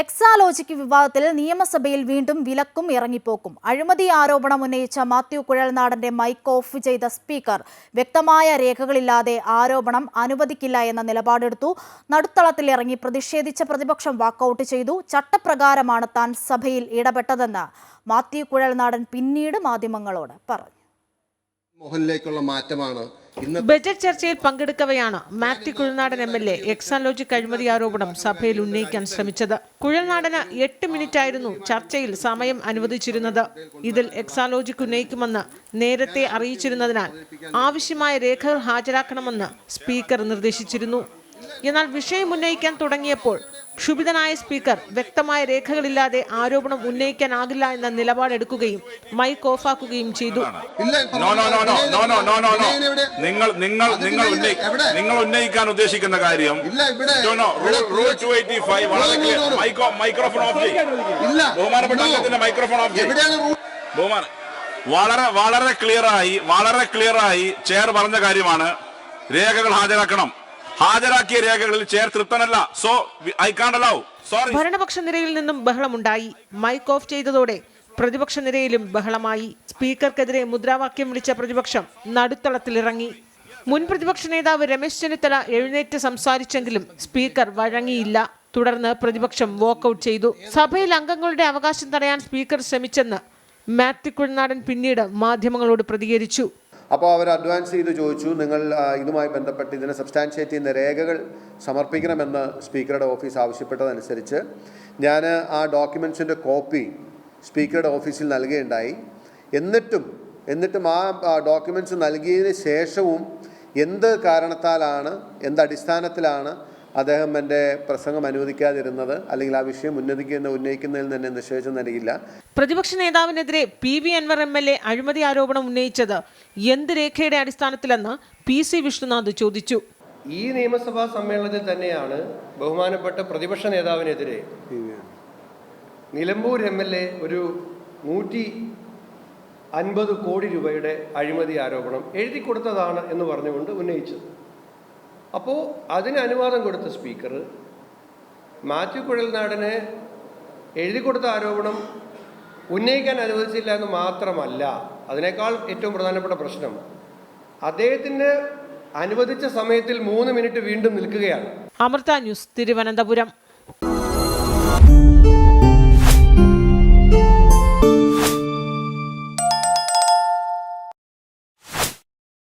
എക്സാലോജിക് വിവാദത്തിൽ നിയമസഭയിൽ വീണ്ടും വിലക്കും ഇറങ്ങിപ്പോക്കും. അഴിമതി ആരോപണം ഉന്നയിച്ച മാത്യു കുഴൽനാടന്റെ മൈക്ക് ഓഫ് ചെയ്ത സ്പീക്കർ വ്യക്തമായ രേഖകളില്ലാതെ ആരോപണം അനുവദിക്കില്ല എന്ന നിലപാടെടുത്തു. നടുത്തളത്തിൽ ഇറങ്ങി പ്രതിഷേധിച്ച പ്രതിപക്ഷം വാക്കൌട്ട് ചെയ്തു. ചട്ടപ്രകാരമാണ് താൻ സഭയിൽ ഇടപെട്ടതെന്ന് മാത്യു കുഴൽനാടൻ പിന്നീട് മാധ്യമങ്ങളോട് പറഞ്ഞു. മോഹനിലേക്കുള്ള മാറ്റമാണ്. ബജറ്റ് ചർച്ചയിൽ പങ്കെടുക്കവെയാണ് Mathew Kuzhalnadan M L A Exalogic അഴിമതി ആരോപണം സഭയിൽ ഉന്നയിക്കാൻ ശ്രമിച്ചത്. കുഴൽനാടന് എട്ട് മിനിറ്റായിരുന്നു ചർച്ചയിൽ സമയം അനുവദിച്ചിരുന്നത്. ഇതിൽ എക്സാലോജിക് ഉന്നയിക്കുമെന്ന് നേരത്തെ അറിയിച്ചിരുന്നതിനാൽ ആവശ്യമായ രേഖകൾ ഹാജരാക്കണമെന്ന് സ്പീക്കർ നിർദ്ദേശിച്ചിരുന്നു. എന്നാൽ വിഷയം ഉന്നയിക്കാൻ തുടങ്ങിയപ്പോൾ ക്ഷുഭിതനായ സ്പീക്കർ വ്യക്തമായ രേഖകളില്ലാതെ ആരോപണം ഉന്നയിക്കാനാകില്ല എന്ന നിലപാടെടുക്കുകയും മൈക്ക് ഓഫാക്കുകയും ചെയ്തു. നിങ്ങൾ നിങ്ങൾ നിങ്ങൾ നിങ്ങൾ ഉന്നയിക്കാൻ ഉദ്ദേശിക്കുന്ന കാര്യം മൈക്രോഫോൺ ഓഫ് ബഹുമാനപ്പെട്ട മൈക്രോഫോൺ ഓഫ് ബഹുമാന വളരെ വളരെ ക്ലിയറായി വളരെ ക്ലിയറായി ചെയർ പറഞ്ഞ കാര്യമാണ്. രേഖകൾ ഹാജരാക്കണം. ഹാജരാക്കിയ രേഖകളിൽ chair തൃപ്തനല്ല. So I can't allow sorry ഭരണപക്ഷ നിരയിൽ നിന്നും ബഹളമുണ്ടായി. മൈക്ക് ഓഫ് ചെയ്തതോടെ പ്രതിപക്ഷ നിരയിലും ബഹളമായി. സ്പീക്കർക്കെതിരെ മുദ്രാവാക്യം വിളിച്ച പ്രതിപക്ഷം നടുത്തളത്തിലിറങ്ങി. മുൻ പ്രതിപക്ഷ നേതാവ് രമേശ് ചെന്നിത്തല എഴുന്നേറ്റ് സംസാരിച്ചെങ്കിലും സ്പീക്കർ വഴങ്ങിയില്ല. തുടർന്ന് പ്രതിപക്ഷം വാക്കൌട്ട് ചെയ്തു. സഭയിൽ അംഗങ്ങളുടെ അവകാശം തടയാൻ സ്പീക്കർ ശ്രമിച്ചെന്ന് മാത്യു കുഴനാടൻ പിന്നീട് മാധ്യമങ്ങളോട് പ്രതികരിച്ചു. അപ്പോൾ അവർ അഡ്വാൻസ് ചെയ്ത് ചോദിച്ചു നിങ്ങൾ ഇതുമായി ബന്ധപ്പെട്ട് ഇതിനെ സബ്സ്റ്റാൻഷിയേറ്റ് ചെയ്യുന്ന രേഖകൾ സമർപ്പിക്കണമെന്ന് സ്പീക്കറുടെ ഓഫീസ് ആവശ്യപ്പെട്ടതനുസരിച്ച് ഞാൻ ആ ഡോക്യുമെൻസിന്റെ കോപ്പി സ്പീക്കറുടെ ഓഫീസിൽ നൽകുകയുണ്ടായി. എന്നിട്ടും എന്നിട്ടും ആ ഡോക്യുമെന്റ്സ് നൽകിയതിന് ശേഷവും എന്ത് കാരണത്താലാണ് എന്ത് അടിസ്ഥാനത്തിലാണ് അദ്ദേഹം എന്റെ പ്രസംഗം അനുവദിക്കാതിരുന്നത് അല്ലെങ്കിൽ ആ വിഷയം ഉന്നതിക്കുന്ന ഉന്നയിക്കുന്നതിൽ തന്നെ നിഷേധം നൽകിയില്ല പ്രതിപക്ഷ നേതാവിനെതിരെ P V Anvar M L A അഴിമതി ആരോപണം ഉന്നയിച്ചത് എന്ത് രേഖയുടെ അടിസ്ഥാനത്തിലെന്ന് പി സി വിഷ്ണുനാഥ് ചോദിച്ചു. ഈ നിയമസഭാ സമ്മേളനത്തിൽ തന്നെയാണ് ബഹുമാനപ്പെട്ട പ്രതിപക്ഷ നേതാവിനെതിരെ നിലമ്പൂർ എം എൽ എ ഒരു നൂറ്റി അൻപത് കോടി രൂപയുടെ അഴിമതി ആരോപണം എഴുതി കൊടുത്തതാണ് എന്ന് പറഞ്ഞുകൊണ്ട് ഉന്നയിച്ചത്. അപ്പോൾ അതിന് അനുവാദം കൊടുത്ത സ്പീക്കർ മാത്യു കുഴൽനാടന് എഴുതി കൊടുത്ത ആരോപണം ഉന്നയിക്കാൻ അനുവദിച്ചില്ല എന്ന് മാത്രമല്ല അതിനേക്കാൾ ഏറ്റവും പ്രധാനപ്പെട്ട പ്രശ്നം അദ്ദേഹത്തിന് അനുവദിച്ച സമയത്തിൽ മൂന്ന് മിനിറ്റ് വീണ്ടും നിൽക്കുകയാണ്. അമൃത ന്യൂസ് തിരുവനന്തപുരം.